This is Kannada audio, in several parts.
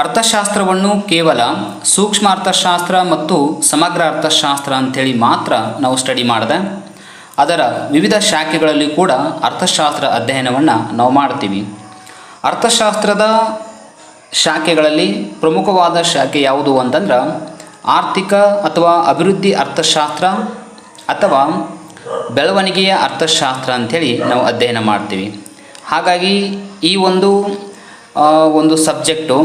ಅರ್ಥಶಾಸ್ತ್ರವನ್ನು ಕೇವಲ ಸೂಕ್ಷ್ಮ ಅರ್ಥಶಾಸ್ತ್ರ ಮತ್ತು ಸಮಗ್ರ ಅರ್ಥಶಾಸ್ತ್ರ ಅಂಥೇಳಿ ಮಾತ್ರ ನಾವು ಸ್ಟಡಿ ಮಾಡಿದೆ, ಅದರ ವಿವಿಧ ಶಾಖೆಗಳಲ್ಲಿ ಕೂಡ ಅರ್ಥಶಾಸ್ತ್ರ ಅಧ್ಯಯನವನ್ನು ನಾವು ಮಾಡ್ತೀವಿ. ಅರ್ಥಶಾಸ್ತ್ರದ ಶಾಖೆಗಳಲ್ಲಿ ಪ್ರಮುಖವಾದ ಶಾಖೆ ಯಾವುದು ಅಂತಂದ್ರೆ ಆರ್ಥಿಕ ಅಥವಾ ಅಭಿವೃದ್ಧಿ ಅರ್ಥಶಾಸ್ತ್ರ ಅಥವಾ ಬೆಳವಣಿಗೆಯ ಅರ್ಥಶಾಸ್ತ್ರ ಅಂಥೇಳಿ ನಾವು ಅಧ್ಯಯನ ಮಾಡ್ತೀವಿ. ಹಾಗಾಗಿ ಈ ಒಂದು ಒಂದು ಸಬ್ಜೆಕ್ಟು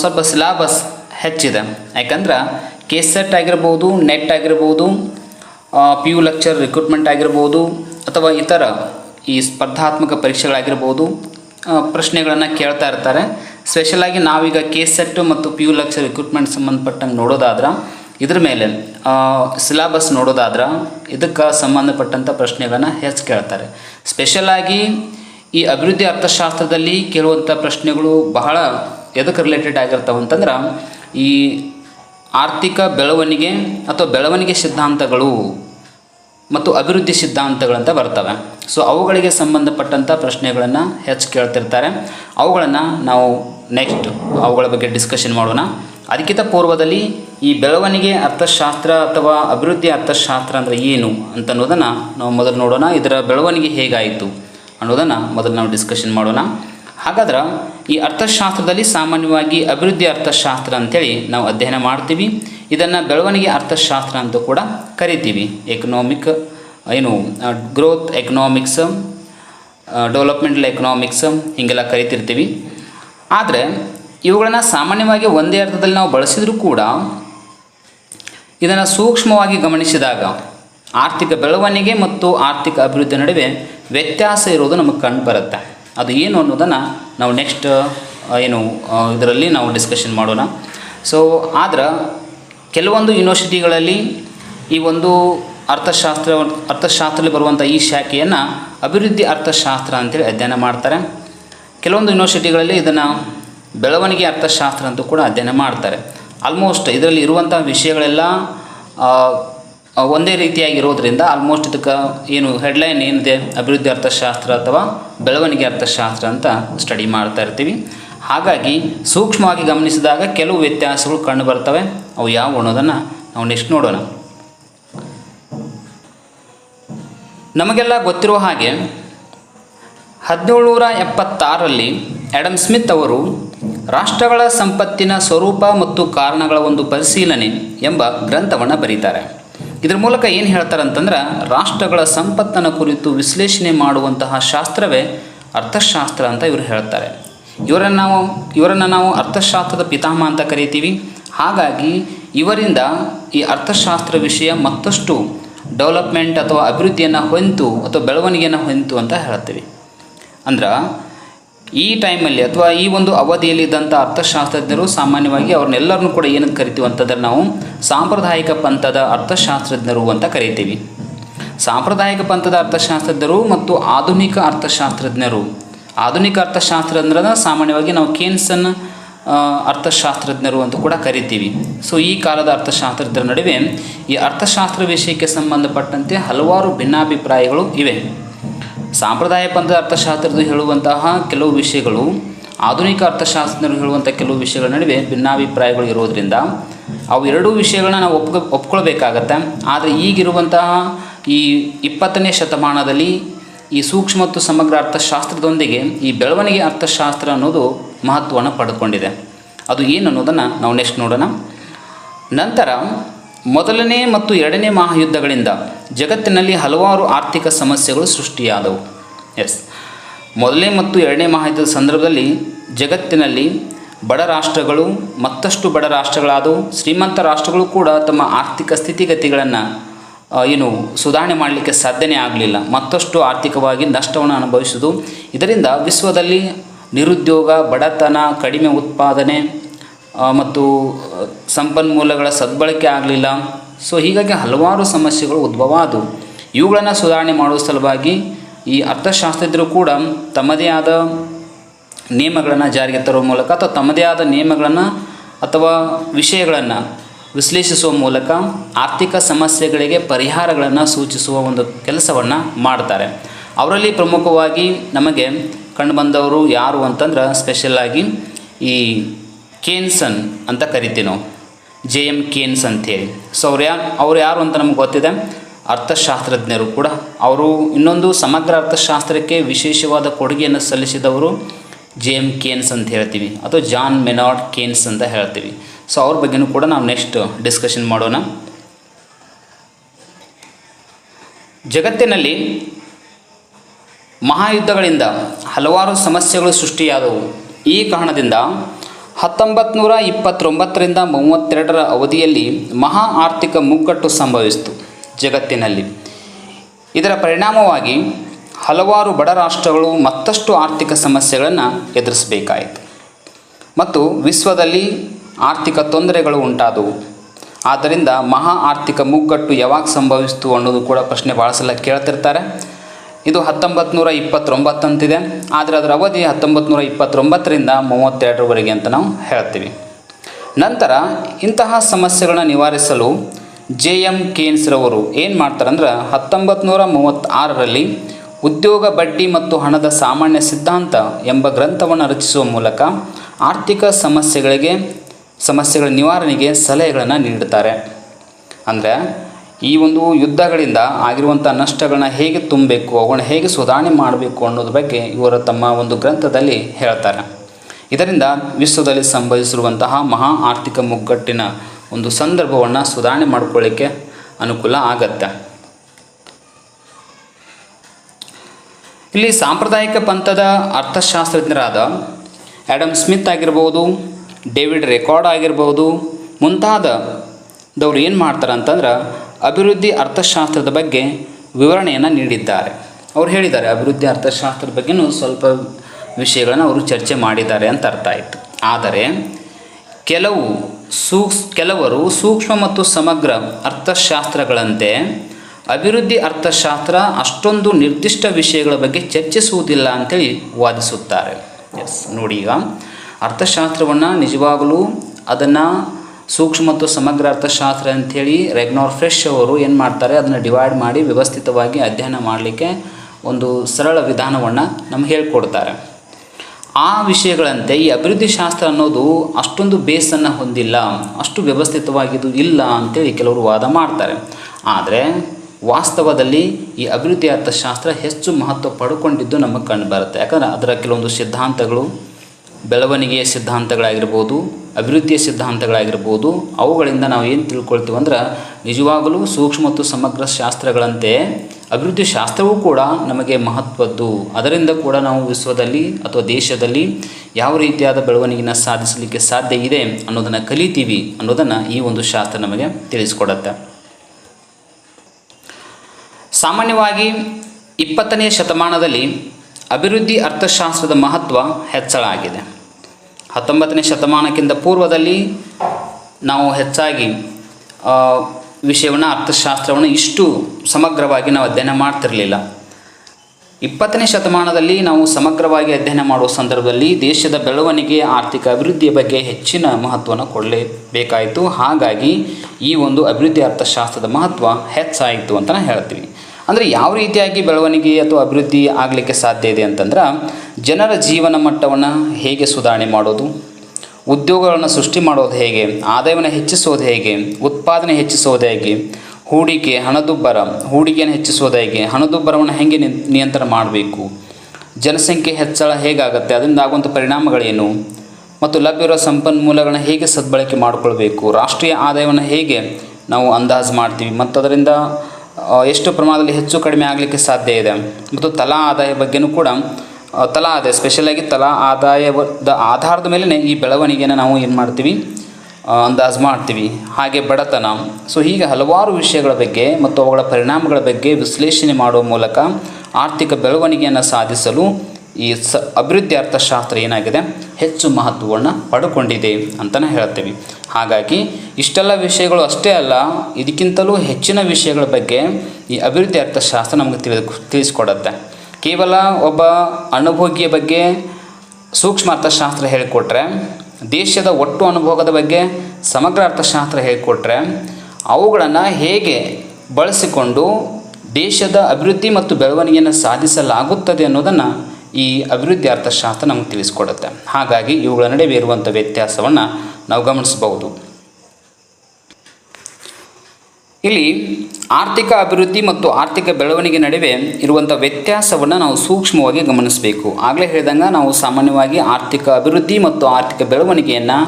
ಸ್ವಲ್ಪ ಸಿಲಾಬಸ್ ಹೆಚ್ಚಿದೆ. ಯಾಕಂದ್ರೆ ಕೆ ಸೆಟ್ ಆಗಿರ್ಬೋದು ನೆಟ್ ಆಗಿರ್ಬೋದು ಪಿ ಯು ಲೆಕ್ಚರ್ ರಿಕ್ರೂಟ್ಮೆಂಟ್ ಆಗಿರ್ಬೋದು, ಅಥವಾ ಇತರ ಈ ಸ್ಪರ್ಧಾತ್ಮಕ ಪರೀಕ್ಷೆಗಳಾಗಿರ್ಬೋದು ಪ್ರಶ್ನೆಗಳನ್ನು ಕೇಳ್ತಾ ಇರ್ತಾರೆ. ಸ್ಪೆಷಲಾಗಿ ನಾವೀಗ ಕೆ ಸೆಟ್ಟು ಮತ್ತು ಪಿ ಯು ಲೆಕ್ಚರ್ ರಿಕ್ರೂಟ್ಮೆಂಟ್ ಸಂಬಂಧಪಟ್ಟಂಗೆ ನೋಡೋದಾದ್ರೆ, ಇದ್ರ ಮೇಲೆ ಸಿಲಾಬಸ್ ನೋಡೋದಾದ್ರೆ, ಇದಕ್ಕೆ ಸಂಬಂಧಪಟ್ಟಂಥ ಪ್ರಶ್ನೆಗಳನ್ನು ಹೆಚ್ಚು ಕೇಳ್ತಾರೆ. ಸ್ಪೆಷಲಾಗಿ ಈ ಅಭಿವೃದ್ಧಿ ಅರ್ಥಶಾಸ್ತ್ರದಲ್ಲಿ ಕೇಳುವಂಥ ಪ್ರಶ್ನೆಗಳು ಬಹಳ ಎದಕ್ಕೆ ರಿಲೇಟೆಡ್ ಆಗಿರ್ತಾವೆ ಅಂತಂದ್ರೆ ಈ ಆರ್ಥಿಕ ಬೆಳವಣಿಗೆ ಅಥವಾ ಬೆಳವಣಿಗೆ ಸಿದ್ಧಾಂತಗಳು ಮತ್ತು ಅಭಿವೃದ್ಧಿ ಸಿದ್ಧಾಂತಗಳಂತ ಬರ್ತವೆ. ಸೊ ಅವುಗಳಿಗೆ ಸಂಬಂಧಪಟ್ಟಂಥ ಪ್ರಶ್ನೆಗಳನ್ನು ಹೆಚ್ಚು ಕೇಳ್ತಿರ್ತಾರೆ. ಅವುಗಳನ್ನು ನಾವು ನೆಕ್ಸ್ಟ್ ಅವುಗಳ ಬಗ್ಗೆ ಡಿಸ್ಕಷನ್ ಮಾಡೋಣ. ಅದಕ್ಕಿಂತ ಪೂರ್ವದಲ್ಲಿ ಈ ಬೆಳವಣಿಗೆ ಅರ್ಥಶಾಸ್ತ್ರ ಅಥವಾ ಅಭಿವೃದ್ಧಿ ಅರ್ಥಶಾಸ್ತ್ರ ಅಂದರೆ ಏನು ಅಂತ ಅನ್ನೋದನ್ನು ನಾವು ಮೊದಲು ನೋಡೋಣ. ಇದರ ಬೆಳವಣಿಗೆ ಹೇಗಾಯಿತು ಅನ್ನೋದನ್ನು ಮೊದಲು ನಾವು ಡಿಸ್ಕಷನ್ ಮಾಡೋಣ. ಹಾಗಾದ್ರೆ ಈ ಅರ್ಥಶಾಸ್ತ್ರದಲ್ಲಿ ಸಾಮಾನ್ಯವಾಗಿ ಅಭಿವೃದ್ಧಿ ಅರ್ಥಶಾಸ್ತ್ರ ಅಂತೇಳಿ ನಾವು ಅಧ್ಯಯನ ಮಾಡ್ತೀವಿ. ಇದನ್ನು ಬೆಳವಣಿಗೆ ಅರ್ಥಶಾಸ್ತ್ರ ಅಂತ ಕೂಡ ಕರಿತೀವಿ. ಎಕನಾಮಿಕ್ ಏನು ಗ್ರೋತ್ ಎಕನಾಮಿಕ್ಸ್ ಡೆವಲಪ್ಮೆಂಟಲ್ ಎಕನಾಮಿಕ್ಸ್ ಹೀಗೆಲ್ಲ ಕರಿತಿರ್ತೀವಿ. ಆದರೆ ಇವುಗಳನ್ನು ಸಾಮಾನ್ಯವಾಗಿ ಒಂದೇ ಅರ್ಥದಲ್ಲಿ ನಾವು ಬಳಸಿದರೂ ಕೂಡ ಇದನ್ನು ಸೂಕ್ಷ್ಮವಾಗಿ ಗಮನಿಸಿದಾಗ ಆರ್ಥಿಕ ಬೆಳವಣಿಗೆ ಮತ್ತು ಆರ್ಥಿಕ ಅಭಿವೃದ್ಧಿ ನಡುವೆ ವ್ಯತ್ಯಾಸ ಇರೋದು ನಮಗೆ ಕಂಡು ಬರುತ್ತೆ. ಅದು ಏನು ಅನ್ನೋದನ್ನು ನಾವು ನೆಕ್ಸ್ಟ್ ಏನು ಇದರಲ್ಲಿ ನಾವು ಡಿಸ್ಕಷನ್ ಮಾಡೋಣ. ಸೊ ಆದ್ರೆ ಕೆಲವೊಂದು ಯೂನಿವರ್ಸಿಟಿಗಳಲ್ಲಿ ಈ ಒಂದು ಅರ್ಥಶಾಸ್ತ್ರ, ಅರ್ಥಶಾಸ್ತ್ರದಲ್ಲಿ ಬರುವಂಥ ಈ ಶಾಖೆಯನ್ನು ಅಭಿವೃದ್ಧಿ ಅರ್ಥಶಾಸ್ತ್ರ ಅಂತೇಳಿ ಅಧ್ಯಯನ ಮಾಡ್ತಾರೆ. ಕೆಲವೊಂದು ಯೂನಿವರ್ಸಿಟಿಗಳಲ್ಲಿ ಇದನ್ನು ಬೆಳವಣಿಗೆ ಅರ್ಥಶಾಸ್ತ್ರ ಅಂತೂ ಕೂಡ ಅಧ್ಯಯನ ಮಾಡ್ತಾರೆ. ಆಲ್ಮೋಸ್ಟ್ ಇದರಲ್ಲಿ ಇರುವಂಥ ವಿಷಯಗಳೆಲ್ಲ ಒಂದೇ ರೀತಿಯಾಗಿರೋದ್ರಿಂದ ಆಲ್ಮೋಸ್ಟ್ ಇದಕ್ಕೆ ಏನು ಹೆಡ್ಲೈನ್ ಏನಿದೆ? ಅಭಿವೃದ್ಧಿ ಅರ್ಥಶಾಸ್ತ್ರ ಅಥವಾ ಬೆಳವಣಿಗೆ ಅರ್ಥಶಾಸ್ತ್ರ ಅಂತ ಸ್ಟಡಿ ಮಾಡ್ತಾ ಇರ್ತೀವಿ. ಹಾಗಾಗಿ ಸೂಕ್ಷ್ಮವಾಗಿ ಗಮನಿಸಿದಾಗ ಕೆಲವು ವ್ಯತ್ಯಾಸಗಳು ಕಂಡು ಬರ್ತವೆ. ಅವು ಯಾವುವು ಅನ್ನೋದನ್ನು ನಾವು ನೆಕ್ಸ್ಟ್ ನೋಡೋಣ. ನಮಗೆಲ್ಲ ಗೊತ್ತಿರುವ ಹಾಗೆ ಹದಿನೇಳುನೂರ ಎಪ್ಪತ್ತಾರರಲ್ಲಿ ಆ್ಯಡಮ್ ಸ್ಮಿತ್ ಅವರು ರಾಷ್ಟ್ರಗಳ ಸಂಪತ್ತಿನ ಸ್ವರೂಪ ಮತ್ತು ಕಾರಣಗಳ ಒಂದು ಪರಿಶೀಲನೆ ಎಂಬ ಗ್ರಂಥವನ್ನು ಬರೀತಾರೆ. ಇದರ ಮೂಲಕ ಏನು ಹೇಳ್ತಾರೆ ಅಂತಂದ್ರೆ ರಾಷ್ಟ್ರಗಳ ಸಂಪತ್ತನ್ನು ಕುರಿತು ವಿಶ್ಲೇಷಣೆ ಮಾಡುವಂತಹ ಶಾಸ್ತ್ರವೇ ಅರ್ಥಶಾಸ್ತ್ರ ಅಂತ ಇವರು ಹೇಳ್ತಾರೆ. ಇವರನ್ನು ನಾವು ಇವರನ್ನು ನಾವು ಅರ್ಥಶಾಸ್ತ್ರದ ಪಿತಾಮಹ ಅಂತ ಕರಿತೀವಿ. ಹಾಗಾಗಿ ಇವರಿಂದ ಈ ಅರ್ಥಶಾಸ್ತ್ರ ವಿಷಯ ಮತ್ತಷ್ಟು ಡೆವಲಪ್ಮೆಂಟ್ ಅಥವಾ ಅಭಿವೃದ್ಧಿಯನ್ನು ಹೊಂತು ಅಥವಾ ಬೆಳವಣಿಗೆಯನ್ನು ಹೊಂತು ಅಂತ ಹೇಳ್ತೀವಿ. ಅಂದ್ರೆ ಈ ಟೈಮಲ್ಲಿ ಅಥವಾ ಈ ಒಂದು ಅವಧಿಯಲ್ಲಿ ಇದ್ದಂಥ ಅರ್ಥಶಾಸ್ತ್ರಜ್ಞರು ಸಾಮಾನ್ಯವಾಗಿ ಅವ್ರನ್ನೆಲ್ಲರನ್ನೂ ಕೂಡ ಏನಂತ ಕರಿತೀವಿ ಅಂತಂದ್ರೆ ನಾವು ಸಾಂಪ್ರದಾಯಿಕ ಪಂಥದ ಅರ್ಥಶಾಸ್ತ್ರಜ್ಞರು ಅಂತ ಕರಿತೀವಿ. ಸಾಂಪ್ರದಾಯಿಕ ಪಂಥದ ಅರ್ಥಶಾಸ್ತ್ರಜ್ಞರು ಮತ್ತು ಆಧುನಿಕ ಅರ್ಥಶಾಸ್ತ್ರಜ್ಞರು. ಆಧುನಿಕ ಅರ್ಥಶಾಸ್ತ್ರ ಅಂದ್ರೆ ಸಾಮಾನ್ಯವಾಗಿ ನಾವು ಕೇನ್ಸನ್ ಅರ್ಥಶಾಸ್ತ್ರಜ್ಞರು ಅಂತ ಕೂಡ ಕರಿತೀವಿ. ಸೊ, ಈ ಕಾಲದ ಅರ್ಥಶಾಸ್ತ್ರಜ್ಞರ ನಡುವೆ ಈ ಅರ್ಥಶಾಸ್ತ್ರ ವಿಷಯಕ್ಕೆ ಸಂಬಂಧಪಟ್ಟಂತೆ ಹಲವಾರು ಭಿನ್ನಾಭಿಪ್ರಾಯಗಳು ಇವೆ. ಸಾಂಪ್ರದಾಯ ಪಂಥ ಅರ್ಥಶಾಸ್ತ್ರದ್ದು ಹೇಳುವಂತಹ ಕೆಲವು ವಿಷಯಗಳು, ಆಧುನಿಕ ಅರ್ಥಶಾಸ್ತ್ರಜ್ಞರು ಹೇಳುವಂಥ ಕೆಲವು ವಿಷಯಗಳ ನಡುವೆ ಭಿನ್ನಾಭಿಪ್ರಾಯಗಳು ಇರೋದರಿಂದ ಅವು ಎರಡೂ ವಿಷಯಗಳನ್ನ ನಾವು ಒಪ್ಕೊ ಒಪ್ಕೊಳ್ಬೇಕಾಗತ್ತೆ. ಆದರೆ ಈಗಿರುವಂತಹ ಈ ಇಪ್ಪತ್ತನೇ ಶತಮಾನದಲ್ಲಿ ಈ ಸೂಕ್ಷ್ಮ ಮತ್ತು ಸಮಗ್ರ ಅರ್ಥಶಾಸ್ತ್ರದೊಂದಿಗೆ ಈ ಬೆಳವಣಿಗೆ ಅರ್ಥಶಾಸ್ತ್ರ ಅನ್ನೋದು ಮಹತ್ವವನ್ನು ಪಡೆದುಕೊಂಡಿದೆ ಅದು ಏನು ಅನ್ನೋದನ್ನು ನಾವು ನೆಕ್ಸ್ಟ್ ನೋಡೋಣ. ನಂತರ ಮೊದಲನೇ ಮತ್ತು ಎರಡನೇ ಮಹಾಯುದ್ಧಗಳಿಂದ ಜಗತ್ತಿನಲ್ಲಿ ಹಲವಾರು ಆರ್ಥಿಕ ಸಮಸ್ಯೆಗಳು ಸೃಷ್ಟಿಯಾದವು. ಎಸ್ ಮೊದಲನೇ ಮತ್ತು ಎರಡನೇ ಮಹಾಯುದ್ಧದ ಸಂದರ್ಭದಲ್ಲಿ ಜಗತ್ತಿನಲ್ಲಿ ಬಡ ರಾಷ್ಟ್ರಗಳು, ಮತ್ತಷ್ಟು ಬಡ ರಾಷ್ಟ್ರಗಳಾದವು, ಶ್ರೀಮಂತ ರಾಷ್ಟ್ರಗಳು ಕೂಡ ತಮ್ಮ ಆರ್ಥಿಕ ಸ್ಥಿತಿಗತಿಗಳನ್ನು ಏನು ಸುಧಾರಣೆ ಮಾಡಲಿಕ್ಕೆ ಸಾಧ್ಯನೇ ಆಗಲಿಲ್ಲ. ಮತ್ತಷ್ಟು ಆರ್ಥಿಕವಾಗಿ ನಷ್ಟವನ್ನು ಅನುಭವಿಸುವುದು ಇದರಿಂದ ವಿಶ್ವದಲ್ಲಿ ನಿರುದ್ಯೋಗ, ಬಡತನ, ಕಡಿಮೆ ಉತ್ಪಾದನೆ ಮತ್ತು ಸಂಪನ್ಮೂಲಗಳ ಸದ್ಬಳಕೆ ಆಗಲಿಲ್ಲ. ಸೊ, ಹೀಗಾಗಿ ಹಲವಾರು ಸಮಸ್ಯೆಗಳು ಉದ್ಭವ ಆದವು. ಇವುಗಳನ್ನು ಸುಧಾರಣೆ ಮಾಡುವ ಸಲುವಾಗಿ ಈ ಅರ್ಥಶಾಸ್ತ್ರಜ್ಞರು ಕೂಡ ತಮ್ಮದೇ ಆದ ನಿಯಮಗಳನ್ನು ಜಾರಿಗೆ ತರುವ ಮೂಲಕ ಅಥವಾ ತಮ್ಮದೇ ಆದ ನಿಯಮಗಳನ್ನು ಅಥವಾ ವಿಷಯಗಳನ್ನು ವಿಶ್ಲೇಷಿಸುವ ಮೂಲಕ ಆರ್ಥಿಕ ಸಮಸ್ಯೆಗಳಿಗೆ ಪರಿಹಾರಗಳನ್ನು ಸೂಚಿಸುವ ಒಂದು ಕೆಲಸವನ್ನು ಮಾಡ್ತಾರೆ. ಅವರಲ್ಲಿ ಪ್ರಮುಖವಾಗಿ ನಮಗೆ ಕಂಡುಬಂದವರು ಯಾರು ಅಂತಂದ್ರೆ ಸ್ಪೆಷಲ್ಲಾಗಿ ಈ ಕೇನ್ಸನ್ ಅಂತ ಕರಿತೀವಿ ನಾವು ಜೆ ಎಂ ಕೇನ್ಸ್ ಅಂತೇಳಿ ಸೊ ಅವ್ರು ಯಾರು ಅವ್ರು ಯಾರು ಅಂತ ನಮ್ಗೆ ಗೊತ್ತಿದೆ? ಅರ್ಥಶಾಸ್ತ್ರಜ್ಞರು ಕೂಡ. ಅವರು ಇನ್ನೊಂದು ಸಮಗ್ರ ಅರ್ಥಶಾಸ್ತ್ರಕ್ಕೆ ವಿಶೇಷವಾದ ಕೊಡುಗೆಯನ್ನು ಸಲ್ಲಿಸಿದವರು ಜೆ ಎಂ ಕೇನ್ಸ್ ಅಂತ ಹೇಳ್ತೀವಿ, ಅಥವಾ ಜಾನ್ ಮೆನಾರ್ಡ್ ಕೇನ್ಸ್ ಅಂತ ಹೇಳ್ತೀವಿ. ಸೊ ಅವ್ರ ಬಗ್ಗೆನೂ ಕೂಡ ನಾವು ನೆಕ್ಸ್ಟ್ ಡಿಸ್ಕಷನ್ ಮಾಡೋಣ. ಜಗತ್ತಿನಲ್ಲಿ ಮಹಾಯುದ್ಧಗಳಿಂದ ಹಲವಾರು ಸಮಸ್ಯೆಗಳು ಸೃಷ್ಟಿಯಾದವು. ಈ ಕಾರಣದಿಂದ ಹತ್ತೊಂಬತ್ತು ನೂರ ಇಪ್ಪತ್ತೊಂಬತ್ತರಿಂದ ಮೂವತ್ತೆರಡರ ಅವಧಿಯಲ್ಲಿ ಮಹಾ ಆರ್ಥಿಕ ಮುಗ್ಗಟ್ಟು ಸಂಭವಿಸಿತು ಜಗತ್ತಿನಲ್ಲಿ. ಇದರ ಪರಿಣಾಮವಾಗಿ ಹಲವಾರು ಬಡ ರಾಷ್ಟ್ರಗಳು ಮತ್ತಷ್ಟು ಆರ್ಥಿಕ ಸಮಸ್ಯೆಗಳನ್ನು ಎದುರಿಸಬೇಕಾಯಿತು. ಮತ್ತು ವಿಶ್ವದಲ್ಲಿ ಆರ್ಥಿಕ ತೊಂದರೆಗಳು ಉಂಟಾದವು. ಆದ್ದರಿಂದ ಮಹಾ ಆರ್ಥಿಕ ಮುಗ್ಗಟ್ಟು ಯಾವಾಗ ಸಂಭವಿಸಿತು ಅನ್ನೋದು ಕೂಡ ಪ್ರಶ್ನೆ ಭಾಳ ಸಲ ಕೇಳ್ತಿರ್ತಾರೆ. ಇದು ಹತ್ತೊಂಬತ್ತು ನೂರ ಇಪ್ಪತ್ತೊಂಬತ್ತಂತಿದೆ. ಆದರೆ ಅದರ ಅವಧಿ ಹತ್ತೊಂಬತ್ತು ನೂರ ಇಪ್ಪತ್ತೊಂಬತ್ತರಿಂದ ಮೂವತ್ತೆರಡರವರೆಗೆ ಅಂತ ನಾವು ಹೇಳ್ತೀವಿ. ನಂತರ ಇಂತಹ ಸಮಸ್ಯೆಗಳನ್ನ ನಿವಾರಿಸಲು ಜೆ ಎಂ ಕೇನ್ಸ್ರವರು ಏನು ಮಾಡ್ತಾರಂದ್ರೆ ಹತ್ತೊಂಬತ್ತು ನೂರ ಮೂವತ್ತಾರರಲ್ಲಿ ಉದ್ಯೋಗ ಬಡ್ಡಿ ಮತ್ತು ಹಣದ ಸಾಮಾನ್ಯ ಸಿದ್ಧಾಂತ ಎಂಬ ಗ್ರಂಥವನ್ನು ರಚಿಸುವ ಮೂಲಕ ಆರ್ಥಿಕ ಸಮಸ್ಯೆಗಳಿಗೆ, ಸಮಸ್ಯೆಗಳ ನಿವಾರಣೆಗೆ ಸಲಹೆಗಳನ್ನು ನೀಡುತ್ತಾರೆ ಅಂದರೆ ಈ ಒಂದು ಯುದ್ಧಗಳಿಂದ ಆಗಿರುವಂಥ ನಷ್ಟಗಳನ್ನ ಹೇಗೆ ತುಂಬಬೇಕು ಅವುಗಳನ್ನ ಹೇಗೆ ಸುಧಾರಣೆ ಮಾಡಬೇಕು ಅನ್ನೋದ್ರ ಬಗ್ಗೆ ಇವರು ತಮ್ಮ ಒಂದು ಗ್ರಂಥದಲ್ಲಿ ಹೇಳ್ತಾರೆ. ಇದರಿಂದ ವಿಶ್ವದಲ್ಲಿ ಸಂಭವಿಸಿರುವಂತಹ ಮಹಾ ಆರ್ಥಿಕ ಮುಗ್ಗಟ್ಟಿನ ಒಂದು ಸಂದರ್ಭವನ್ನು ಸುಧಾರಣೆ ಮಾಡಿಕೊಳ್ಳಿಕ್ಕೆ ಅನುಕೂಲ ಆಗತ್ತೆ. ಇಲ್ಲಿ ಸಾಂಪ್ರದಾಯಿಕ ಪಂಥದ ಅರ್ಥಶಾಸ್ತ್ರಜ್ಞರಾದ ಆ್ಯಡಮ್ ಸ್ಮಿತ್ ಆಗಿರ್ಬೋದು, ಡೇವಿಡ್ ರೆಕಾರ್ಡ್ ಆಗಿರ್ಬೋದು, ಮುಂತಾದವ್ರು ಏನು ಮಾಡ್ತಾರೆ ಅಂತಂದ್ರೆ ಅಭಿವೃದ್ಧಿ ಅರ್ಥಶಾಸ್ತ್ರದ ಬಗ್ಗೆ ವಿವರಣೆಯನ್ನು ನೀಡಿದ್ದಾರೆ. ಅವ್ರು ಹೇಳಿದ್ದಾರೆ, ಅಭಿವೃದ್ಧಿ ಅರ್ಥಶಾಸ್ತ್ರದ ಬಗ್ಗೆನೂ ಸ್ವಲ್ಪ ವಿಷಯಗಳನ್ನು ಅವರು ಚರ್ಚೆ ಮಾಡಿದ್ದಾರೆ ಅಂತ ಅರ್ಥ ಆಯಿತು. ಆದರೆ, ಕೆಲವು ಸೂಕ್ಸ್, ಕೆಲವರು ಸೂಕ್ಷ್ಮ ಮತ್ತು ಸಮಗ್ರ ಅರ್ಥಶಾಸ್ತ್ರಗಳಂತೆ ಅಭಿವೃದ್ಧಿ ಅರ್ಥಶಾಸ್ತ್ರ ಅಷ್ಟೊಂದು ನಿರ್ದಿಷ್ಟ ವಿಷಯಗಳ ಬಗ್ಗೆ ಚರ್ಚಿಸುವುದಿಲ್ಲ ಅಂತೇಳಿ ವಾದಿಸುತ್ತಾರೆ. ಎಸ್ ನೋಡಿ ಈಗ, ಅರ್ಥಶಾಸ್ತ್ರವನ್ನು ನಿಜವಾಗಲೂ ಅದನ್ನು ಸೂಕ್ಷ್ಮ ಮತ್ತು ಸಮಗ್ರ ಅರ್ಥಶಾಸ್ತ್ರ ಅಂಥೇಳಿ ರೆಗ್ನೋರ್ ಫ್ರೆಶ್ ಅವರು ಏನು ಮಾಡ್ತಾರೆ? ಅದನ್ನು ಡಿವೈಡ್ ಮಾಡಿ ವ್ಯವಸ್ಥಿತವಾಗಿ ಅಧ್ಯಯನ ಮಾಡಲಿಕ್ಕೆ ಒಂದು ಸರಳ ವಿಧಾನವನ್ನು ನಮ್ಗೆ ಹೇಳ್ಕೊಡ್ತಾರೆ. ಆ ವಿಷಯಗಳಂತೆ ಈ ಅಭಿವೃದ್ಧಿ ಶಾಸ್ತ್ರ ಅನ್ನೋದು ಅಷ್ಟೊಂದು ಬೇಸನ್ನು ಹೊಂದಿಲ್ಲ, ಅಷ್ಟು ವ್ಯವಸ್ಥಿತವಾಗಿದ್ದು ಇಲ್ಲ ಅಂತೇಳಿ ಕೆಲವರು ವಾದ ಮಾಡ್ತಾರೆ. ಆದರೆ ವಾಸ್ತವದಲ್ಲಿ ಈ ಅಭಿವೃದ್ಧಿ ಅರ್ಥಶಾಸ್ತ್ರ ಹೆಚ್ಚು ಮಹತ್ವ ಪಡ್ಕೊಂಡಿದ್ದು ನಮಗೆ ಕಂಡು ಬರುತ್ತೆ. ಯಾಕಂದರೆ ಅದರ ಕೆಲವೊಂದು ಸಿದ್ಧಾಂತಗಳು ಬೆಳವಣಿಗೆಯ ಸಿದ್ಧಾಂತಗಳಾಗಿರ್ಬೋದು ಅಭಿವೃದ್ಧಿಯ ಸಿದ್ಧಾಂತಗಳಾಗಿರ್ಬೋದು, ಅವುಗಳಿಂದ ನಾವು ಏನು ತಿಳ್ಕೊಳ್ತೀವಿ ಅಂದ್ರೆ, ನಿಜವಾಗಲೂ ಸೂಕ್ಷ್ಮ ಮತ್ತು ಸಮಗ್ರ ಶಾಸ್ತ್ರಗಳಂತೆ ಅಭಿವೃದ್ಧಿ ಶಾಸ್ತ್ರವೂ ಕೂಡ ನಮಗೆ ಮಹತ್ವದ್ದು. ಅದರಿಂದ ಕೂಡ ನಾವು ವಿಶ್ವದಲ್ಲಿ ಅಥವಾ ದೇಶದಲ್ಲಿ ಯಾವ ರೀತಿಯಾದ ಬೆಳವಣಿಗೆನ ಸಾಧಿಸಲಿಕ್ಕೆ ಸಾಧ್ಯ ಇದೆ ಅನ್ನೋದನ್ನು ಕಲಿತೀವಿ ಅನ್ನೋದನ್ನು ಈ ಒಂದು ಶಾಸ್ತ್ರ ನಮಗೆ ತಿಳಿಸ್ಕೊಡತ್ತೆ. ಸಾಮಾನ್ಯವಾಗಿ ಇಪ್ಪತ್ತನೇ ಶತಮಾನದಲ್ಲಿ ಅಭಿವೃದ್ಧಿ ಅರ್ಥಶಾಸ್ತ್ರದ ಮಹತ್ವ ಹೆಚ್ಚಳ ಆಗಿದೆ. ಹತ್ತೊಂಬತ್ತನೇ ಶತಮಾನಕ್ಕಿಂತ ಪೂರ್ವದಲ್ಲಿ ನಾವು ಹೆಚ್ಚಾಗಿ ವಿಷಯವನ್ನು, ಅರ್ಥಶಾಸ್ತ್ರವನ್ನು ಇಷ್ಟು ಸಮಗ್ರವಾಗಿ ನಾವು ಅಧ್ಯಯನ ಮಾಡ್ತಿರಲಿಲ್ಲ. ಇಪ್ಪತ್ತನೇ ಶತಮಾನದಲ್ಲಿ ನಾವು ಸಮಗ್ರವಾಗಿ ಅಧ್ಯಯನ ಮಾಡುವ ಸಂದರ್ಭದಲ್ಲಿ ದೇಶದ ಬೆಳವಣಿಗೆ ಆರ್ಥಿಕ ಅಭಿವೃದ್ಧಿಯ ಬಗ್ಗೆ ಹೆಚ್ಚಿನ ಮಹತ್ವವನ್ನು ಕೊಡಲೇಬೇಕಾಯಿತು. ಹಾಗಾಗಿ ಈ ಒಂದು ಅಭಿವೃದ್ಧಿ ಅರ್ಥಶಾಸ್ತ್ರದ ಮಹತ್ವ ಹೆಚ್ಚಾಯಿತು ಅಂತ ನಾನು ಹೇಳ್ತೀವಿ ಅಂದರೆ ಯಾವ ರೀತಿಯಾಗಿ ಬೆಳವಣಿಗೆ ಅಥವಾ ಅಭಿವೃದ್ಧಿ ಆಗಲಿಕ್ಕೆ ಸಾಧ್ಯ ಇದೆ ಅಂತಂದ್ರೆ ಜನರ ಜೀವನ ಮಟ್ಟವನ್ನು ಹೇಗೆ ಸುಧಾರಣೆ ಮಾಡೋದು? ಉದ್ಯೋಗಗಳನ್ನು ಸೃಷ್ಟಿ ಮಾಡೋದು ಹೇಗೆ? ಆದಾಯವನ್ನು ಹೆಚ್ಚಿಸೋದು ಹೇಗೆ? ಉತ್ಪಾದನೆ ಹೆಚ್ಚಿಸೋದು ಹೇಗೆ? ಹೂಡಿಕೆ, ಹಣದುಬ್ಬರ, ಹೂಡಿಕೆಯನ್ನು ಹೆಚ್ಚಿಸೋದು ಹೇಗೆ? ಹಣದುಬ್ಬರವನ್ನು ಹೇಗೆ ನಿಯಂತ್ರಣ ಮಾಡಬೇಕು? ಜನಸಂಖ್ಯೆ ಹೆಚ್ಚಳ ಹೇಗಾಗುತ್ತೆ? ಅದರಿಂದ ಆಗುವಂಥ ಪರಿಣಾಮಗಳೇನು? ಮತ್ತು ಲಭ್ಯವಿರುವ ಸಂಪನ್ಮೂಲಗಳನ್ನ ಹೇಗೆ ಸದ್ಬಳಕೆ ಮಾಡಿಕೊಳ್ಬೇಕು? ರಾಷ್ಟ್ರೀಯ ಆದಾಯವನ್ನು ಹೇಗೆ ನಾವು ಅಂದಾಜು ಮಾಡ್ತೀವಿ? ಮತ್ತು ಅದರಿಂದ ಎಷ್ಟು ಪ್ರಮಾಣದಲ್ಲಿ ಹೆಚ್ಚು ಕಡಿಮೆ ಆಗಲಿಕ್ಕೆ ಸಾಧ್ಯ ಇದೆ? ಮತ್ತು ತಲಾ ಆದಾಯ ಬಗ್ಗೆನೂ ಕೂಡ ತಲಾ ಆದಾಯ ಸ್ಪೆಷಲಾಗಿ ತಲಾ ಆದಾಯದ ಆಧಾರದ ಮೇಲೆ ಈ ಬೆಳವಣಿಗೆಯನ್ನು ನಾವು ಏನು ಮಾಡ್ತೀವಿ? ಅಂದಾಜು ಮಾಡ್ತೀವಿ. ಹಾಗೆ ಬಡತನ. ಸೊ ಹೀಗೆ ಹಲವಾರು ವಿಷಯಗಳ ಬಗ್ಗೆ ಮತ್ತು ಅವುಗಳ ಪರಿಣಾಮಗಳ ಬಗ್ಗೆ ವಿಶ್ಲೇಷಣೆ ಮಾಡುವ ಮೂಲಕ ಆರ್ಥಿಕ ಬೆಳವಣಿಗೆಯನ್ನು ಸಾಧಿಸಲು ಈ ಸ, ಅಭಿವೃದ್ಧಿ ಅರ್ಥಶಾಸ್ತ್ರ ಏನಾಗಿದೆ? ಹೆಚ್ಚು ಮಹತ್ವವನ್ನು ಪಡ್ಕೊಂಡಿದೆ ಅಂತಲೇ ಹೇಳ್ತೀವಿ. ಹಾಗಾಗಿ, ಇಷ್ಟೆಲ್ಲ ವಿಷಯಗಳು ಅಷ್ಟೇ ಅಲ್ಲ, ಇದಕ್ಕಿಂತಲೂ ಹೆಚ್ಚಿನ ವಿಷಯಗಳ ಬಗ್ಗೆ ಈ ಅಭಿವೃದ್ಧಿ ಅರ್ಥಶಾಸ್ತ್ರ ನಮಗೆ ತಿಳಿದು, ತಿಳಿಸ್ಕೊಡತ್ತೆ. ಕೇವಲ ಒಬ್ಬ ಅನುಭೋಗಿಯ ಬಗ್ಗೆ ಸೂಕ್ಷ್ಮ ಅರ್ಥಶಾಸ್ತ್ರ ಹೇಳಿಕೊಟ್ರೆ, ದೇಶದ ಒಟ್ಟು ಅನುಭೋಗದ ಬಗ್ಗೆ ಸಮಗ್ರ ಅರ್ಥಶಾಸ್ತ್ರ ಹೇಳಿಕೊಟ್ರೆ, ಅವುಗಳನ್ನು ಹೇಗೆ ಬಳಸಿಕೊಂಡು ದೇಶದ ಅಭಿವೃದ್ಧಿ ಮತ್ತು ಬೆಳವಣಿಗೆಯನ್ನು ಸಾಧಿಸಲಾಗುತ್ತದೆ ಅನ್ನೋದನ್ನು ಈ ಅಭಿವೃದ್ಧಿ ಅರ್ಥಶಾಸ್ತ್ರ ನಮಗೆ ತಿಳಿಸ್ಕೊಡುತ್ತೆ. ಹಾಗಾಗಿ ಇವುಗಳ ನಡುವೆ ಇರುವಂಥ ವ್ಯತ್ಯಾಸವನ್ನು ನಾವು ಗಮನಿಸಬಹುದು. ಇಲ್ಲಿ ಆರ್ಥಿಕ ಅಭಿವೃದ್ಧಿ ಮತ್ತು ಆರ್ಥಿಕ ಬೆಳವಣಿಗೆ ನಡುವೆ ಇರುವಂಥ ವ್ಯತ್ಯಾಸವನ್ನು ನಾವು ಸೂಕ್ಷ್ಮವಾಗಿ ಗಮನಿಸಬೇಕು. ಆಗಲೇ ಹೇಳಿದಂಗೆ ನಾವು ಸಾಮಾನ್ಯವಾಗಿ ಆರ್ಥಿಕ ಅಭಿವೃದ್ಧಿ ಮತ್ತು ಆರ್ಥಿಕ ಬೆಳವಣಿಗೆಯನ್ನು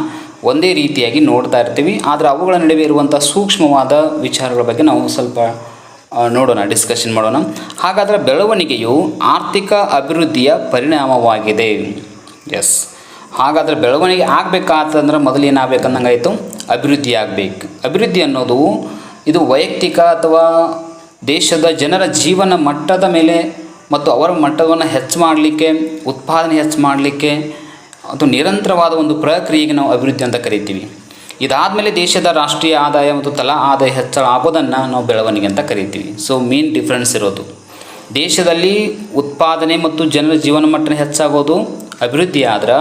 ಒಂದೇ ರೀತಿಯಾಗಿ ನೋಡ್ತಾ ಇರ್ತೀವಿ. ಆದರೆ ಅವುಗಳ ನಡುವೆ ಇರುವಂಥ ಸೂಕ್ಷ್ಮವಾದ ವಿಚಾರಗಳ ಬಗ್ಗೆ ನಾವು ಸ್ವಲ್ಪ ನೋಡೋಣ ಡಿಸ್ಕಷನ್ ಮಾಡೋಣ. ಹಾಗಾದರೆ ಬೆಳವಣಿಗೆಯು ಆರ್ಥಿಕ ಅಭಿವೃದ್ಧಿಯ ಪರಿಣಾಮವಾಗಿದೆ. ಎಸ್ ಹಾಗಾದರೆ ಬೆಳವಣಿಗೆ ಆಗಬೇಕಾತಂದ್ರೆ ಮೊದಲು ಏನಾಗಬೇಕಂದಂಗಾಯಿತು? ಅಭಿವೃದ್ಧಿ ಆಗಬೇಕು. ಅಭಿವೃದ್ಧಿ ಅನ್ನೋದು ಇದು ವೈಯಕ್ತಿಕ ಅಥವಾ ದೇಶದ ಜನರ ಜೀವನ ಮಟ್ಟದ ಮೇಲೆ ಮತ್ತು ಅವರ ಮಟ್ಟವನ್ನು ಹೆಚ್ಚು ಮಾಡಲಿಕ್ಕೆ, ಉತ್ಪಾದನೆ ಹೆಚ್ಚು ಮಾಡಲಿಕ್ಕೆ ಅದು ನಿರಂತರವಾದ ಒಂದು ಪ್ರಕ್ರಿಯೆಗೆ ನಾವು ಅಭಿವೃದ್ಧಿ ಅಂತ ಕರಿತೀವಿ. ಇದಾದಮೇಲೆ ದೇಶದ ರಾಷ್ಟ್ರೀಯ ಆದಾಯ ಮತ್ತು ತಲಾ ಆದಾಯ ಹೆಚ್ಚಳ ಆಗೋದನ್ನು ನಾವು ಬೆಳವಣಿಗೆ ಅಂತ ಕರಿತೀವಿ. ಸೊ ಮೇನ್ ಡಿಫ್ರೆನ್ಸ್ ಇರೋದು. ದೇಶದಲ್ಲಿ ಉತ್ಪಾದನೆ ಮತ್ತು ಜನರ ಜೀವನ ಮಟ್ಟ ಹೆಚ್ಚಾಗೋದು ಅಭಿವೃದ್ಧಿ ಆದ್ರೆ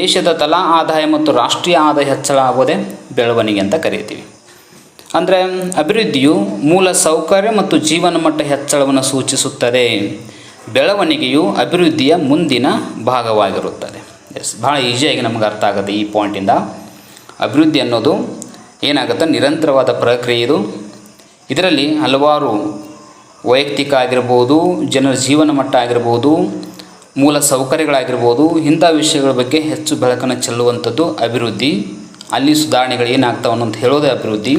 ದೇಶದ ತಲಾ ಆದಾಯ ಮತ್ತು ರಾಷ್ಟ್ರೀಯ ಆದಾಯ ಹೆಚ್ಚಳ ಆಗೋದೇ ಬೆಳವಣಿಗೆ ಅಂತ ಕರಿತೀವಿ. ಅಂದರೆ ಅಭಿವೃದ್ಧಿಯು ಮೂಲ ಸೌಕರ್ಯ ಮತ್ತು ಜೀವನ ಮಟ್ಟ ಹೆಚ್ಚಳವನ್ನು ಸೂಚಿಸುತ್ತದೆ. ಬೆಳವಣಿಗೆಯು ಅಭಿವೃದ್ಧಿಯ ಮುಂದಿನ ಭಾಗವಾಗಿರುತ್ತದೆ. ಎಸ್ ಭಾಳ ಈಸಿಯಾಗಿ ನಮಗೆ ಅರ್ಥ ಆಗುತ್ತೆ ಈ ಪಾಯಿಂಟಿಂದ ಅಭಿವೃದ್ಧಿ ಅನ್ನೋದು ಏನಾಗುತ್ತೆ? ನಿರಂತರವಾದ ಪ್ರಕ್ರಿಯೆ ಇದು. ಇದರಲ್ಲಿ ಹಲವಾರು ವೈಯಕ್ತಿಕ ಆಗಿರ್ಬೋದು, ಜನರ ಜೀವನ ಮಟ್ಟ ಆಗಿರ್ಬೋದು, ಮೂಲ ಸೌಕರ್ಯಗಳಾಗಿರ್ಬೋದು, ಇಂಥ ವಿಷಯಗಳ ಬಗ್ಗೆ ಹೆಚ್ಚು ಬೆಳಕನ್ನು ಚೆಲ್ಲುವಂಥದ್ದು ಅಭಿವೃದ್ಧಿ. ಅಲ್ಲಿ ಸುಧಾರಣೆಗಳು ಏನಾಗ್ತಾವೆ ಅಂತ ಹೇಳೋದೇ ಅಭಿವೃದ್ಧಿ.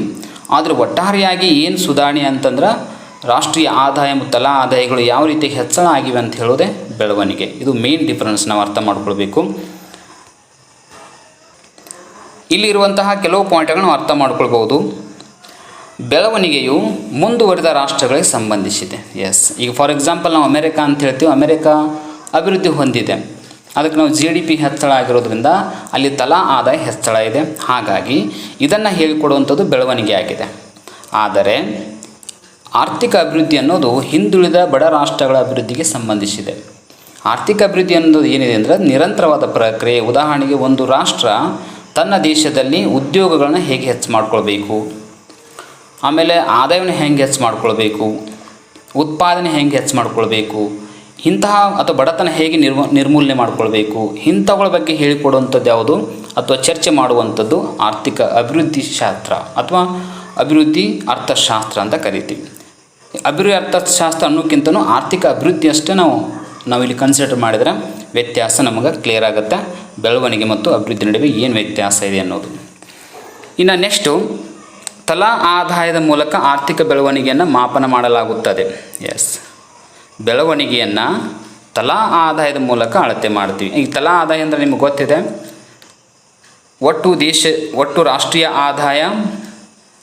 ಆದರೆ ಒಟ್ಟಾರೆಯಾಗಿ ಏನು ಸುಧಾರಣೆ ಅಂತಂದ್ರೆ ರಾಷ್ಟ್ರೀಯ ಆದಾಯ ಮತ್ತು ತಲಾ ಆದಾಯಗಳು ಯಾವ ರೀತಿ ಹೆಚ್ಚಳ ಆಗಿವೆ ಅಂತ ಹೇಳೋದೇ ಬೆಳವಣಿಗೆ. ಇದು ಮೇನ್ ಡಿಫರೆನ್ಸ್ ನಾವು ಅರ್ಥ ಮಾಡ್ಕೊಳ್ಬೇಕು. ಇಲ್ಲಿರುವಂತಹ ಕೆಲವು ಪಾಯಿಂಟ್ಗಳನ್ನು ಅರ್ಥ ಮಾಡ್ಕೊಳ್ಬೋದು ಬೆಳವಣಿಗೆಯು ಮುಂದುವರಿದ ರಾಷ್ಟ್ರಗಳಿಗೆ ಸಂಬಂಧಿಸಿದೆ. ಎಸ್ ಈಗ ಫಾರ್ ಎಕ್ಸಾಂಪಲ್ ನಾವು ಅಮೆರಿಕ ಅಂತ ಹೇಳ್ತೀವಿ. ಅಮೆರಿಕ ಅಭಿವೃದ್ಧಿ ಹೊಂದಿದೆ. ಅದಕ್ಕೆ ನಾವು ಜಿ ಡಿ ಪಿ ಹೆಚ್ಚಳ ಆಗಿರೋದ್ರಿಂದ ಅಲ್ಲಿ ತಲಾ ಆದಾಯ ಹೆಚ್ಚಳ ಇದೆ. ಹಾಗಾಗಿ ಇದನ್ನು ಹೇಳಿಕೊಡುವಂಥದ್ದು ಬೆಳವಣಿಗೆ ಆಗಿದೆ. ಆದರೆ ಆರ್ಥಿಕ ಅಭಿವೃದ್ಧಿ ಅನ್ನೋದು ಹಿಂದುಳಿದ ಬಡ ರಾಷ್ಟ್ರಗಳ ಅಭಿವೃದ್ಧಿಗೆ ಸಂಬಂಧಿಸಿದೆ. ಆರ್ಥಿಕ ಅಭಿವೃದ್ಧಿ ಅನ್ನೋದು ಏನಿದೆ ಅಂದರೆ ನಿರಂತರವಾದ ಪ್ರಕ್ರಿಯೆ. ಉದಾಹರಣೆಗೆ ಒಂದು ರಾಷ್ಟ್ರ ತನ್ನ ದೇಶದಲ್ಲಿ ಉದ್ಯೋಗಗಳನ್ನು ಹೇಗೆ ಹೆಚ್ಚು ಮಾಡ್ಕೊಳ್ಬೇಕು? ಆಮೇಲೆ ಆದಾಯವನ್ನು ಹೆಂಗೆ ಹೆಚ್ಚು ಮಾಡ್ಕೊಳ್ಬೇಕು? ಉತ್ಪಾದನೆ ಹೆಂಗೆ ಹೆಚ್ಚು ಮಾಡ್ಕೊಳ್ಬೇಕು? ಇಂತಹ ಅಥವಾ ಬಡತನ ಹೇಗೆ ನಿರ್ಮ, ನಿರ್ಮೂಲನೆ ಮಾಡಿಕೊಳ್ಬೇಕು? ಇಂಥವುಗಳ ಬಗ್ಗೆ ಹೇಳಿಕೊಡುವಂಥದ್ದು ಯಾವುದು? ಅಥವಾ ಚರ್ಚೆ ಮಾಡುವಂಥದ್ದು ಆರ್ಥಿಕ ಅಭಿವೃದ್ಧಿ ಶಾಸ್ತ್ರ ಅಥವಾ ಅಭಿವೃದ್ಧಿ ಅರ್ಥಶಾಸ್ತ್ರ ಅಂತ ಕರಿತೀವಿ. ಅಭಿವೃದ್ಧಿ ಅರ್ಥಶಾಸ್ತ್ರ ಅನ್ನೋಕ್ಕಿಂತನೂ ಆರ್ಥಿಕ ಅಭಿವೃದ್ಧಿ ಅಷ್ಟೇ ನಾವು, ನಾವಿಲ್ಲಿ ಕನ್ಸಿಡರ್ ಮಾಡಿದರೆ ವ್ಯತ್ಯಾಸ ನಮಗೆ ಕ್ಲಿಯರ್ ಆಗುತ್ತೆ. ಬೆಳವಣಿಗೆ ಮತ್ತು ಅಭಿವೃದ್ಧಿ ನಡುವೆ ಏನು ವ್ಯತ್ಯಾಸ ಇದೆ ಅನ್ನೋದು. ಇನ್ನು ನೆಕ್ಸ್ಟು ತಲಾ ಆದಾಯದ ಮೂಲಕ ಆರ್ಥಿಕ ಬೆಳವಣಿಗೆಯನ್ನು ಮಾಪನ ಮಾಡಲಾಗುತ್ತದೆ. ಎಸ್ ಬೆಳವಣಿಗೆಯನ್ನು ತಲಾ ಆದಾಯದ ಮೂಲಕ ಅಳತೆ ಮಾಡ್ತೀವಿ. ಈ ತಲಾ ಆದಾಯ ಅಂದರೆ ನಿಮಗೆ ಗೊತ್ತಿದೆ? ಒಟ್ಟು ದೇಶ, ಒಟ್ಟು ರಾಷ್ಟ್ರೀಯ ಆದಾಯ,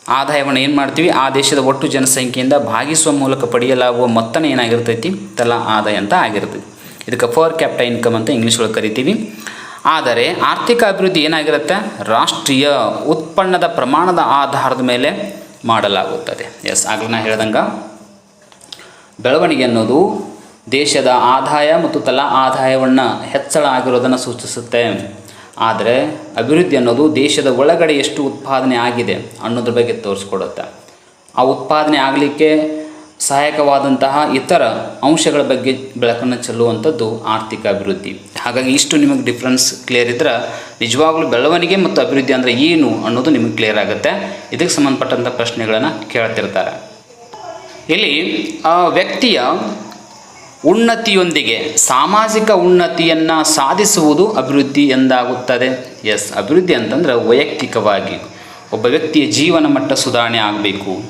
ಆದಾಯವನ್ನು ಏನು ಮಾಡ್ತೀವಿ? ಆ ದೇಶದ ಒಟ್ಟು ಜನಸಂಖ್ಯೆಯಿಂದ ಭಾಗಿಸುವ ಮೂಲಕ ಪಡೆಯಲಾಗುವ ಮೊತ್ತನೇ ಏನಾಗಿರ್ತೈತಿ? ತಲಾ ಆದಾಯ ಅಂತ ಆಗಿರ್ತದೆ ಇದಕ್ಕೆ ಫೋರ್ ಕ್ಯಾಪ್ಟ ಇನ್ಕಮ್ ಅಂತ ಇಂಗ್ಲೀಷ್ ಒಳಗೆ ಕರಿತೀವಿ. ಆದರೆ ಆರ್ಥಿಕ ಅಭಿವೃದ್ಧಿ ಏನಾಗಿರುತ್ತೆ? ರಾಷ್ಟ್ರೀಯ ಉತ್ಪನ್ನದ ಪ್ರಮಾಣದ ಆಧಾರದ ಮೇಲೆ ಮಾಡಲಾಗುತ್ತದೆ. ಎಸ್ ಆಗಲೇ ನಾ ಹೇಳ್ದಂಗೆ. ಬೆಳವಣಿಗೆ ಅನ್ನೋದು ದೇಶದ ಆದಾಯ ಮತ್ತು ತಲಾ ಆದಾಯವನ್ನು ಹೆಚ್ಚಳ ಆಗಿರೋದನ್ನು ಸೂಚಿಸುತ್ತೆ. ಆದರೆ ಅಭಿವೃದ್ಧಿ ಅನ್ನೋದು ದೇಶದ ಒಳಗಡೆ ಎಷ್ಟು ಉತ್ಪಾದನೆ ಆಗಿದೆ ಅನ್ನೋದ್ರ ಬಗ್ಗೆ ತೋರಿಸ್ಕೊಡುತ್ತೆ. ಆ ಉತ್ಪಾದನೆ ಆಗಲಿಕ್ಕೆ ಸಹಾಯಕವಾದಂತಹ ಇತರ ಅಂಶಗಳ ಬಗ್ಗೆ ಬೆಳಕನ್ನು ಚೆಲ್ಲುವಂಥದ್ದು ಆರ್ಥಿಕ ಅಭಿವೃದ್ಧಿ. ಹಾಗಾಗಿ ಇಷ್ಟು ನಿಮಗೆ ಡಿಫ್ರೆನ್ಸ್ ಕ್ಲಿಯರ್ ಇದ್ದರೆ ನಿಜವಾಗ್ಲೂ ಬೆಳವಣಿಗೆ ಮತ್ತು ಅಭಿವೃದ್ಧಿ ಅಂದರೆ ಏನು ಅನ್ನೋದು ನಿಮಗೆ ಕ್ಲಿಯರ್ ಆಗುತ್ತೆ. ಇದಕ್ಕೆ ಸಂಬಂಧಪಟ್ಟಂಥ ಪ್ರಶ್ನೆಗಳನ್ನು ಕೇಳ್ತಿರ್ತಾರೆ. ಇಲ್ಲಿ, ಆ ವ್ಯಕ್ತಿಯ ಉನ್ನತಿಯೊಂದಿಗೆ, ಸಾಮಾಜಿಕ ಉನ್ನತಿಯನ್ನು ಸಾಧಿಸುವುದು ಅಭಿವೃದ್ಧಿ ಎಂದಾಗುತ್ತದೆ. ಎಸ್ ಅಭಿವೃದ್ಧಿ ಅಂತಂದ್ರೆ ವೈಯಕ್ತಿಕವಾಗಿ ಒಬ್ಬ ವ್ಯಕ್ತಿಯ ಜೀವನ ಮಟ್ಟ ಸುಧಾರಣೆ ಆಗಬೇಕು.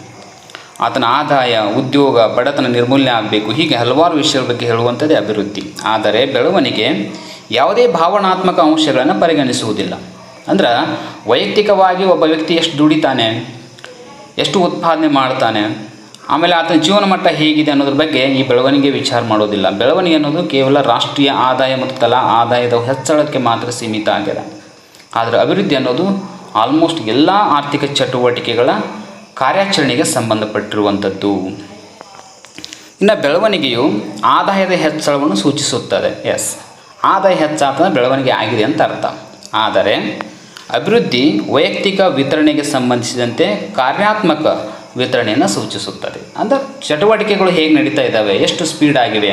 ಆತನ ಆದಾಯ, ಉದ್ಯೋಗ, ಬಡತನ ನಿರ್ಮೂಲನೆ ಆಗಬೇಕು. ಹೀಗೆ ಹಲವಾರು ವಿಷಯಗಳ ಬಗ್ಗೆ ಹೇಳುವಂಥದ್ದೇ ಅಭಿವೃದ್ಧಿ. ಆದರೆ ಬೆಳವಣಿಗೆ ಯಾವುದೇ ಭಾವನಾತ್ಮಕ ಅಂಶಗಳನ್ನು ಪರಿಗಣಿಸುವುದಿಲ್ಲ. ಅಂದ್ರೆ ವೈಯಕ್ತಿಕವಾಗಿ ಒಬ್ಬ ವ್ಯಕ್ತಿ ಎಷ್ಟು ದುಡಿತಾನೆ, ಎಷ್ಟು ಉತ್ಪಾದನೆ ಮಾಡ್ತಾನೆ ಆಮೇಲೆ ಆತನ ಜೀವನ ಮಟ್ಟ ಹೇಗಿದೆ ಅನ್ನೋದ್ರ ಬಗ್ಗೆ ಈ ಬೆಳವಣಿಗೆ ವಿಚಾರ ಮಾಡೋದಿಲ್ಲ. ಬೆಳವಣಿಗೆ ಅನ್ನೋದು ಕೇವಲ ರಾಷ್ಟ್ರೀಯ ಆದಾಯ ಮತ್ತು ತಲಾ ಆದಾಯದ ಹೆಚ್ಚಳಕ್ಕೆ ಮಾತ್ರ ಸೀಮಿತ ಆಗಿದೆ. ಆದರೆ ಅಭಿವೃದ್ಧಿ ಅನ್ನೋದು ಆಲ್ಮೋಸ್ಟ್ ಎಲ್ಲ ಆರ್ಥಿಕ ಚಟುವಟಿಕೆಗಳ ಕಾರ್ಯಾಚರಣೆಗೆ ಸಂಬಂಧಪಟ್ಟಿರುವಂಥದ್ದು. ಇನ್ನು ಬೆಳವಣಿಗೆಯು ಆದಾಯದ ಹೆಚ್ಚಳವನ್ನು ಸೂಚಿಸುತ್ತದೆ. ಎಸ್ ಆದಾಯ ಹೆಚ್ಚಾದ ಬೆಳವಣಿಗೆ ಆಗಿದೆ ಅಂತ ಅರ್ಥ. ಆದರೆ ಅಭಿವೃದ್ಧಿ ವೈಯಕ್ತಿಕ ವಿತರಣೆಗೆ ಸಂಬಂಧಿಸಿದಂತೆ ಕಾರ್ಯಾತ್ಮಕ ವಿತರಣೆಯನ್ನು ಸೂಚಿಸುತ್ತದೆ. ಅಂದರೆ ಚಟುವಟಿಕೆಗಳು ಹೇಗೆ ನಡೀತಾ ಇದ್ದಾವೆ, ಎಷ್ಟು ಸ್ಪೀಡ್ ಆಗಿವೆ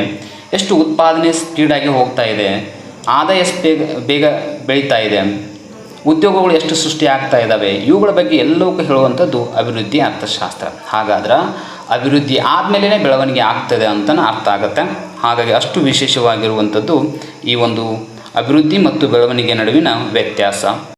ಎಷ್ಟು ಉತ್ಪಾದನೆ ಸ್ಪೀಡಾಗಿ ಹೋಗ್ತಾ ಇದೆ, ಆದಾಯ ಬೇಗ ಬೇಗ ಬೆಳೀತಾ ಇದೆ, ಉದ್ಯೋಗಗಳು ಎಷ್ಟು ಸೃಷ್ಟಿ ಆಗ್ತಾ ಇದ್ದಾವೆ, ಇವುಗಳ ಬಗ್ಗೆ ಎಲ್ಲವೂ ಹೇಳುವಂಥದ್ದು ಅಭಿವೃದ್ಧಿ ಅರ್ಥಶಾಸ್ತ್ರ. ಹಾಗಾದ್ರೆ ಅಭಿವೃದ್ಧಿ ಆದಮೇಲೆ ಬೆಳವಣಿಗೆ ಆಗ್ತದೆ ಅಂತಲೂ ಅರ್ಥ ಆಗುತ್ತೆ. ಹಾಗಾಗಿ ಅಷ್ಟು ವಿಶೇಷವಾಗಿರುವಂಥದ್ದು ಈ ಒಂದು ಅಭಿವೃದ್ಧಿ ಮತ್ತು ಬೆಳವಣಿಗೆ ನಡುವಿನ ವ್ಯತ್ಯಾಸ.